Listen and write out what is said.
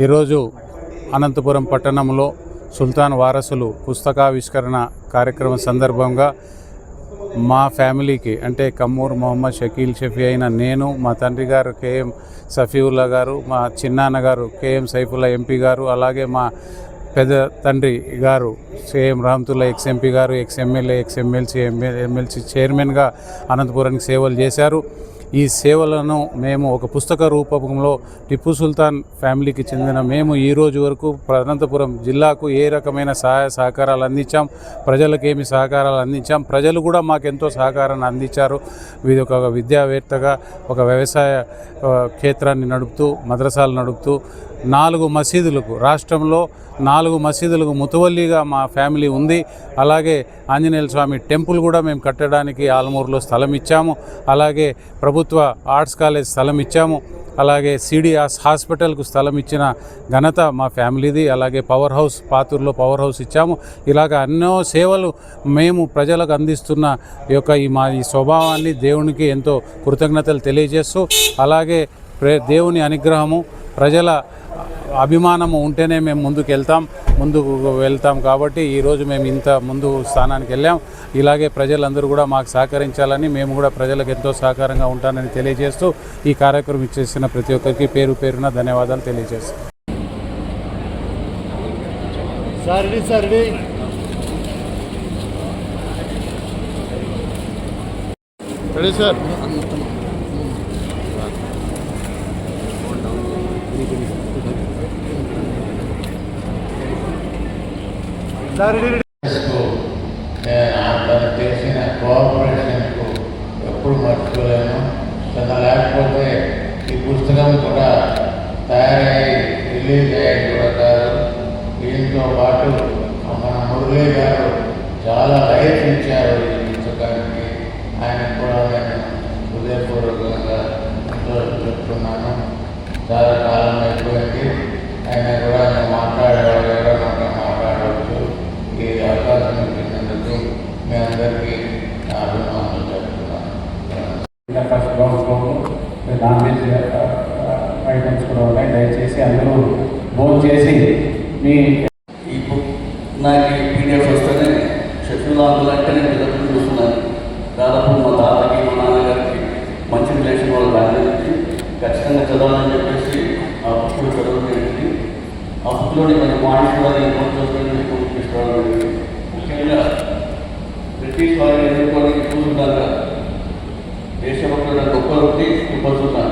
ఈరోజు అనంతపురం పట్టణంలో సుల్తాన్ వారసులు పుస్తకావిష్కరణ కార్యక్రమం సందర్భంగా మా ఫ్యామిలీకి అంటే కమ్మూర్ మొహమ్మద్ షకీల్ షఫీ అయిన నేను మా తండ్రి గారు కేఎం సఫీవుల్లా గారు మా చిన్నాన్న గారు కేఎం సైఫుల్లా ఎంపీ గారు అలాగే మా పెద్ద తండ్రి గారు సీఎం రహమతుల్లా ఎక్స్ ఎంపీ గారు ex MLA ex MLC MLC చైర్మన్గా అనంతపురానికి సేవలు చేశారు. ఈ సేవలను మేము ఒక పుస్తక రూపకంలో టిప్పు సుల్తాన్ ఫ్యామిలీకి చెందిన మేము ఈ రోజు వరకు అనంతపురం జిల్లాకు ఏ రకమైన సహాయ సహకారాలు అందించాం ప్రజలకేమి సహకారాలు అందించాం ప్రజలు కూడా మాకు ఎంతో సహకారాన్ని అందించారు. ఇది ఒక విద్యావేత్తగా ఒక వ్యవసాయ క్షేత్రాన్ని నడుపుతూ మద్రసాలు నడుపుతూ నాలుగు మసీదులకు రాష్ట్రంలో నాలుగు మసీదులకు ముతువల్లిగా మా ఫ్యామిలీ ఉంది. అలాగే ఆంజనేయ స్వామి టెంపుల్ కూడా మేము కట్టడానికి ఆలమూరులో స్థలం ఇచ్చాము. అలాగే ప్రభుత్వ ఆర్ట్స్ కాలేజ్ స్థలం ఇచ్చాము. అలాగే సిడిఆస్ హాస్పిటల్కు స్థలం ఇచ్చిన ఘనత మా ఫ్యామిలీది. అలాగే పవర్ హౌస్ పాతూరులో పవర్ హౌస్ ఇచ్చాము. ఇలాగ ఎన్నో సేవలు మేము ప్రజలకు అందిస్తున్న యొక్క ఈ మా ఈ స్వభావాన్ని దేవునికి ఎంతో కృతజ్ఞతలు తెలియజేస్తూ అలాగే ప్రే దేవుని అనుగ్రహము ప్రజల అభిమానము ఉంటేనే మేము ముందుకు వెళ్తాం ముందుకు వెళ్తాం కాబట్టి ఈరోజు మేము ఇంత ముందు స్థానానికి వెళ్ళాం. ఇలాగే ప్రజలందరూ కూడా మాకు సహకరించాలని మేము కూడా ప్రజలకు ఎంతో సహకారంగా ఉంటానని తెలియజేస్తూ ఈ కార్యక్రమం ఇచ్చేసిన ప్రతి ఒక్కరికి పేరు పేరున ధన్యవాదాలు తెలియజేస్తాం. సర్వీ ready sir ready sir sir ready ready కు నేను తను చేసిన కోఆపరేషన్కు ఎప్పుడు మర్చిపోలేను. తను లేకపోతే ఈ పుస్తకం కూడా తయారయ్యి రిలీజ్ అయ్యేది కూడా కాదు. దీంతో పాటు మన మురళీ గారు చాలా లైఫ్ ఇచ్చారు ఈ పుస్తకానికి. ఆయన కూడా నేను హృదయపూర్వకంగా చెప్తున్నాను. చాలా కాలం అయిపోయింది. ఫస్ట్ బాక్స్లో నాన్ వెజ్ ఐటమ్స్ కూడా ఉన్నాయి. దయచేసి అందరూ భోజనం చేసి మీ ఈ బుక్ నాకు ఈ పీడిఎఫ్ వస్తేనే షెడ్యూల్ ఆంధ్ర అంటే నేను ఎదురు చూస్తున్నాను. దాదాపు మా తాతకి మా నాన్నగారికి మంచి రిలేషన్ వాళ్ళ ఫ్యామిలీ ఖచ్చితంగా చదవాలని చెప్పేసి ఆ బుక్లో చదవడం ఆ బుక్లోని కొన్ని పాయింట్స్ కూడా నేను నోట్ మీకు తీసుకురావడం ముఖ్యంగా బ్రిటిష్ వారిని ఎదుర్కొని చూసుకుంటాక దేశభక్తుల గొప్ప వ్యక్తి టిప్పు సుల్తాన్